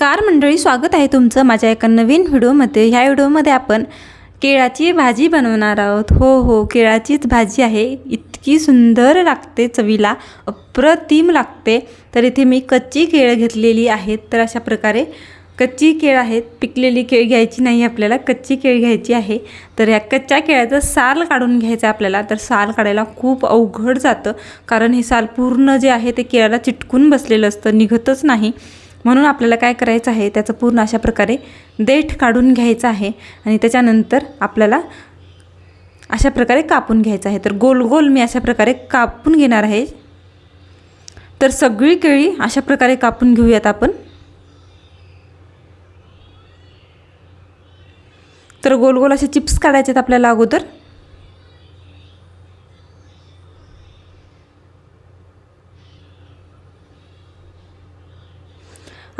नमस्कार मंडळी स्वागत आहे तुमचं माझ्या एका नवीन व्हिडिओमध्ये. ह्या व्हिडिओमध्ये आपण केळाची भाजी बनवणार आहोत. हो हो केळाचीच भाजी आहे. इतकी सुंदर लागते चवीला अप्रतिम लागते. तर इथे मी कच्ची केळ घेतलेली आहेत. तर अशा प्रकारे कच्ची केळ आहेत. पिकलेली केळ घ्यायची नाही आपल्याला कच्ची केळ घ्यायची आहे. तर या कच्च्या केळ्याचं साल काढून घ्यायचं आहे आपल्याला. तर साल काढायला खूप अवघड जातं. कारण हे साल पूर्ण जे आहे ते केळाला चिटकून बसलेलं असतं निघतच नाही. म्हणून आपल्याला काय करायचं आहे त्याचं पूर्ण अशा प्रकारे देठ काढून घ्यायचं आहे आणि त्याच्यानंतर आपल्याला अशा प्रकारे कापून घ्यायचं आहे. तर गोल गोल मी अशा प्रकारे कापून घेणार आहे. तर सगळी केळी अशा प्रकारे कापून घेऊयात आपण. तर गोल गोल असे चिप्स काढायचे आहेत आपल्याला अगोदर.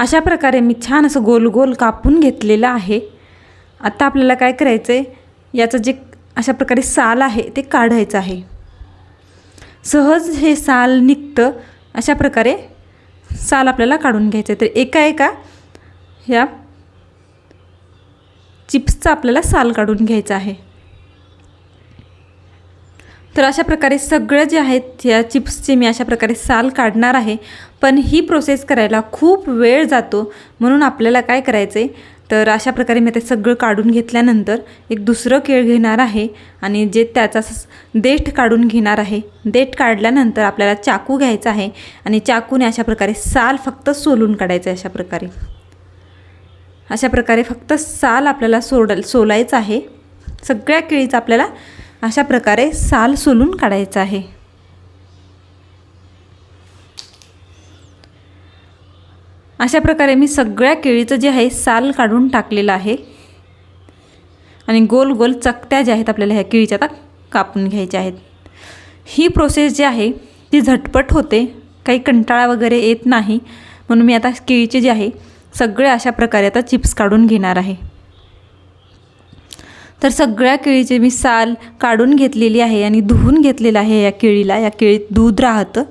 अशा प्रकारे मी छान असं गोल गोल कापून घेतलेलं आहे. आता आपल्याला काय करायचं आहे याचं जे अशा प्रकारे साल आहे ते काढायचं आहे. सहज हे साल निघतं अशा प्रकारे साल आपल्याला काढून घ्यायचं आहे तर एका एका ह्या चिप्सचा आपल्याला साल काढून घ्यायचा आहे. तर अशा प्रकारे सगळं जे आहेत या चिप्सचे मी अशा प्रकारे साल काढणार आहे. पण ही प्रोसेस करायला खूप वेळ जातो. म्हणून आपल्याला काय करायचं आहे तर अशा प्रकारे मी ते सगळं काढून घेतल्यानंतर एक दुसरं केळ घेणार आहे. आणि जे त्याचा देठ काढून घेणार आहे. देठ काढल्यानंतर आपल्याला चाकू घ्यायचा आहे. आणि चाकूने अशा प्रकारे साल फक्त सोलून काढायचं आहे अशा प्रकारे. अशा प्रकारे फक्त साल आपल्याला सोड सोलायचं आहे. सगळ्या केळीचं आपल्याला अशा प्रकारे साल सोलून काढायचं आहे. अशा प्रकारे मी सगळ्या केळीचं जे आहे साल काढून टाकलेलं आहे. आणि गोल गोल चकत्या ज्या आहेत आपल्याला ह्या केळीच्या आता कापून घ्यायच्या आहेत. ही प्रोसेस जी आहे ती झटपट होते. काही कंटाळा वगैरे येत नाही. म्हणून मी आता केळीचे जे आहे सगळे अशा प्रकारे आता चिप्स काढून घेणार आहे. तर सगळ्या केळीचे मी साल काढून घेतलेली आहे आणि धुवून घेतलेलं आहे या केळीला. या केळीत दूध राहतं.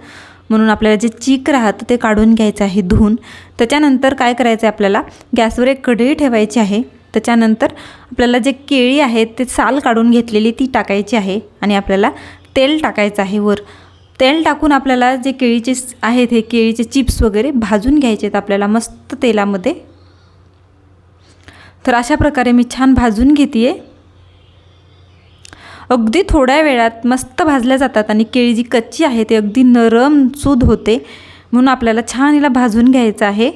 म्हणून आपल्याला जे चीक राहतं ते काढून घ्यायचं आहे धुवून. त्याच्यानंतर काय करायचं आहे आपल्याला? गॅसवर एक कढई ठेवायची आहे. त्याच्यानंतर आपल्याला जे केळी आहेत ते साल काढून घेतलेली ती टाकायची आहे आणि आपल्याला तेल टाकायचं आहे वर. तेल टाकून आपल्याला जे केळीचे आहेत हे केळीचे चिप्स वगैरे भाजून घ्यायचे आहेत आपल्याला मस्त तेलामध्ये. तर अशा प्रकारे मी छान भाजून घेते आहे अगदी थोड्या वेळात मस्त भाजल्या जातात आणि केळी जी कच्ची आहे ती अगदी नरम सूद होते. म्हणून आपल्याला छान हिला भाजून घ्यायचं आहे.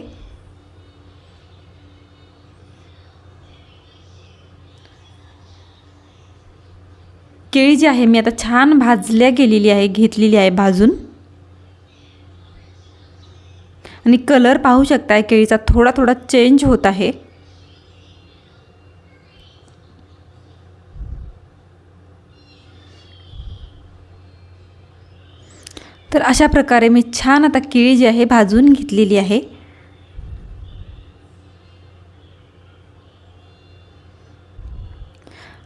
केळी जी आहे मी आता छान भाजल्या गेलेली आहे घेतलेली आहे भाजून. आणि कलर पाहू शकताय केळीचा थोडा थोडा चेंज होत आहे. तर अशा प्रकारे मी छान आता केळी जी आहे भाजून घेतलेली आहे.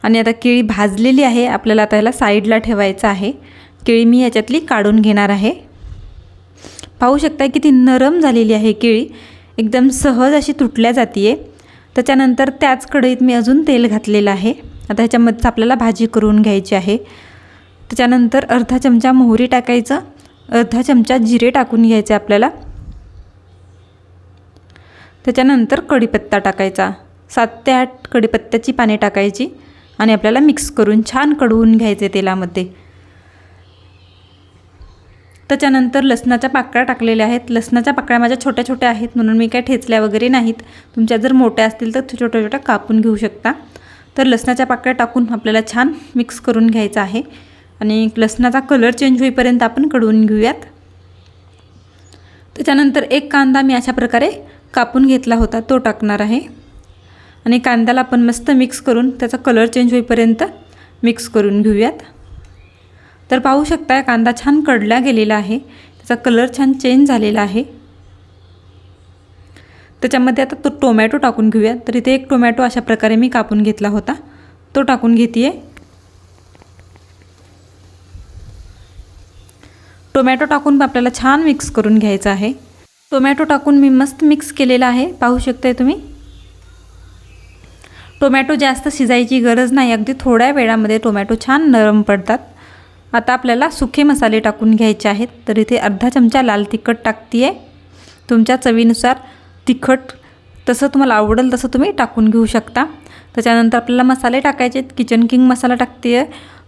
आणि आता केळी भाजलेली आहे आपल्याला आता ह्याला साईडला ठेवायचं आहे. केळी मी याच्यातली काढून घेणार आहे. पाहू शकता किती नरम झालेली आहे केळी. एकदम सहज अशी तुटल्या जाते त्याच्यानंतर त्याच कढईत मी अजून तेल घातलेलं आहे. आता ह्याच्यामध्येच आपल्याला भाजी करून घ्यायची आहे. त्याच्यानंतर अर्धा चमचा मोहरी टाकायचं. अर्धा चमचा जिरे टाकून घ्यायचे आपल्याला. त्याच्यानंतर कढीपत्ता टाकायचा. सात ते आठ कढीपत्त्याची पाने टाकायची आणि आपल्याला मिक्स करून छान कडवून घ्यायचे तेलामध्ये. त्याच्यानंतर लसणाच्या पाकळ्या टाकलेल्या आहेत. लसणाच्या पाकळ्या माझ्या छोट्या छोट्या आहेत म्हणून मी काय ठेचल्या वगैरे नाहीत. तुमच्या जर मोठ्या असतील तर छोट्या छोट्या कापून घेऊ शकता. तर लसणाच्या पाकळ्या टाकून आपल्याला छान मिक्स करून घ्यायचं आहे. आणि लसणाचा कलर चेंज होईपर्यंत आपण कडवून घेऊयात. त्याच्यानंतर एक कांदा मी अशा प्रकारे कापून घेतला होता तो टाकणार आहे. आणि कांद्याला आपण मस्त मिक्स करून त्याचा कलर चेंज होईपर्यंत मिक्स करून घेऊयात. तर पाहू शकता कांदा छान कडला गेलेला आहे. त्याचा कलर छान चेंज झालेला आहे. त्याच्यामध्ये आता तो टोमॅटो टाकून घेऊयात. तर इथे एक टोमॅटो अशा प्रकारे मी कापून घेतला होता. तो टाकून घेते आहे टोमॅटो टाकून आपल्याला छान मिक्स करून घ्यायचं आहे. टोमॅटो टाकून मी मस्त मिक्स केलेला आहे. पाहू शकताय तुम्ही? टोमॅटो जास्त शिजायची गरज नाही. अगदी थोड्या वेळामध्ये टोमॅटो छान नरम पडतात. आता आपल्याला सुखे मसाले टाकून घ्यायचे आहेत. तर इथे अर्धा चमचा लाल तिखट टाकते आहे तुमच्या चवीनुसार तिखट तसं तुम्हाला आवडेल तसं तुम्ही टाकून घेऊ शकता. त्याच्यानंतर आपल्याला मसाले टाकायचे आहेत. किचन किंग मसाला टाकते आहे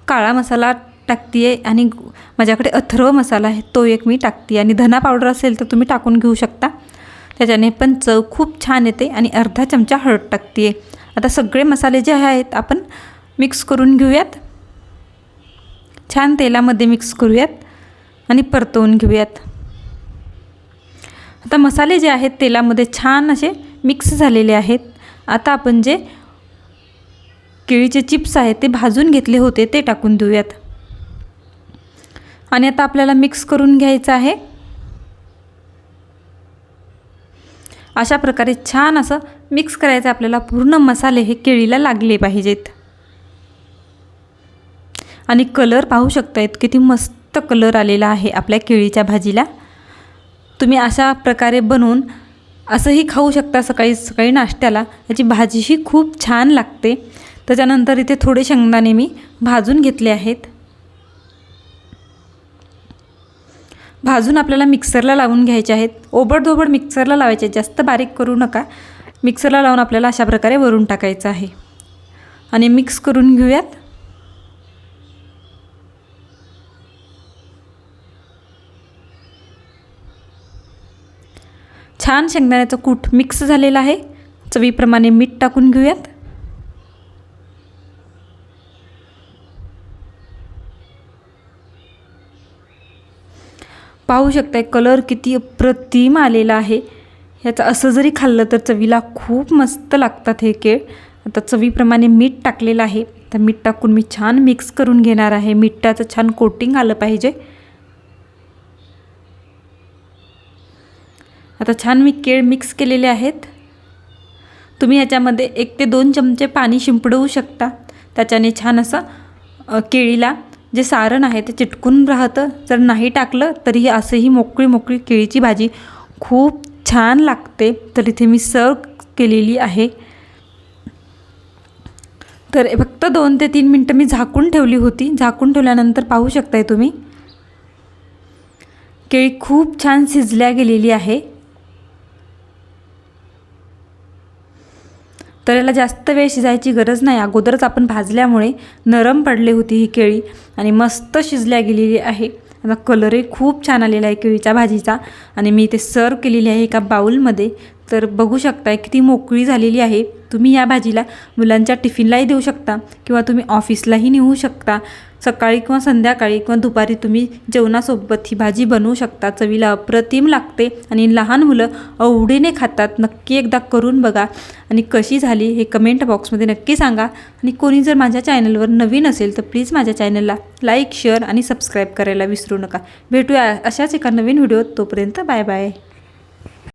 काळा मसाला टाकते आहे आणि माझ्याकडे अथर्व मसाला आहे तो एक मी टाकते आणि धना पावडर असेल तर तुम्ही टाकून घेऊ शकता. त्याच्याने पण चव खूप छान येते आणि अर्धा चमचा हळद टाकते आहे आता सगळे मसाले जे आहेत आपण मिक्स करून घेऊयात. छान तेलामध्ये मिक्स करूयात आणि परतवून घेऊयात. आता मसाले जे आहेत तेलामध्ये छान असे मिक्स झालेले आहेत. आता आपण जे केळीचे चिप्स आहेत ते भाजून घेतले होते ते टाकून देऊयात. आणि आता आपल्याला मिक्स करून घ्यायचं आहे. अशा प्रकारे छान असं मिक्स करायचं आपल्याला पूर्ण मसाले हे केळीला लागले पाहिजेत. आणि कलर पाहू शकतायत किती मस्त कलर आलेला आहे आपल्या केळीच्या भाजीला. तुम्ही अशा प्रकारे बनवून असंही खाऊ शकता सकाळी सकाळी नाश्त्याला. याची भाजीही खूप छान लागते. त्याच्यानंतर इथे थोडे शेंगदाणे मी भाजून घेतले आहेत. भाजून आपल्याला मिक्सरला लावून घ्यायचे आहेत. ओबडधोबड मिक्सरला लावायचे जास्त बारीक करू नका. मिक्सरला लावून आपल्याला अशा प्रकारे वरून टाकायचं आहे. आणि मिक्स करून घेऊयात. छान शेंगदाण्याचं कूट मिक्स झालेलं आहे. चवीप्रमाणे मीठ टाकून घेऊयात. पाहू शकताय कलर किती अप्रतिम आलेला आहे. ह्याचं असं जरी खाल्लं तर चवीला खूप मस्त लागतात हे केळ. आता चवीप्रमाणे मीठ टाकलेलं आहे. तर मीठ टाकून मी छान मिक्स करून घेणार आहे. मिठाचं छान कोटिंग आलं पाहिजे. आता छान मी केळ मिक्स केलेले आहेत. तुम्ही ह्याच्यामध्ये एक ते दोन चमचे पाणी शिंपडवू शकता. त्याच्याने छान असं केळीला जे सारण आहे ते चिटकून राहतं. जर नाही टाकलं तरीही असंही मोकळी मोकळी केळीची भाजी खूप छान लागते. तर इथे मी सर्व केलेली आहे. तर फक्त दोन ते तीन मिनटं मी झाकून ठेवली होती. झाकून ठेवल्यानंतर पाहू शकताय तुम्ही. केळी खूप छान शिजल्या गेलेली आहे. तर याला जास्त वेळ शिजायची गरज नाही. अगोदरच आपण भाजल्यामुळे नरम पडली होती ही केळी आणि मस्त शिजल्या गेलेली आहे. आता कलरही खूप छान आलेला आहे केळीच्या भाजीचा आणि मी ते सर्व केलेली आहे एका बाऊलमध्ये तर बघू शकताय किती मोकळी झालेली आहे. तुम्ही या भाजीला मुलांच्या टिफिनलाही देऊ शकता किंवा तुम्ही ऑफिसलाही नेऊ शकता. सकाळी किंवा संध्याकाळी किंवा दुपारी तुम्ही जेवणासोबत ही भाजी बनवू शकता. चवीला अप्रतिम लागते आणि लहान मुलं आवडीने खातात. नक्की एकदा करून बघा. आणि कशी झाली हे कमेंट बॉक्समध्ये नक्की सांगा. आणि कोणी जर माझ्या चॅनलवर नवीन असेल तर प्लीज माझ्या चॅनलला लाईक शेअर आणि सबस्क्राईब करायला विसरू नका. भेटूया अशाच एका नवीन व्हिडिओत तोपर्यंत. Bye bye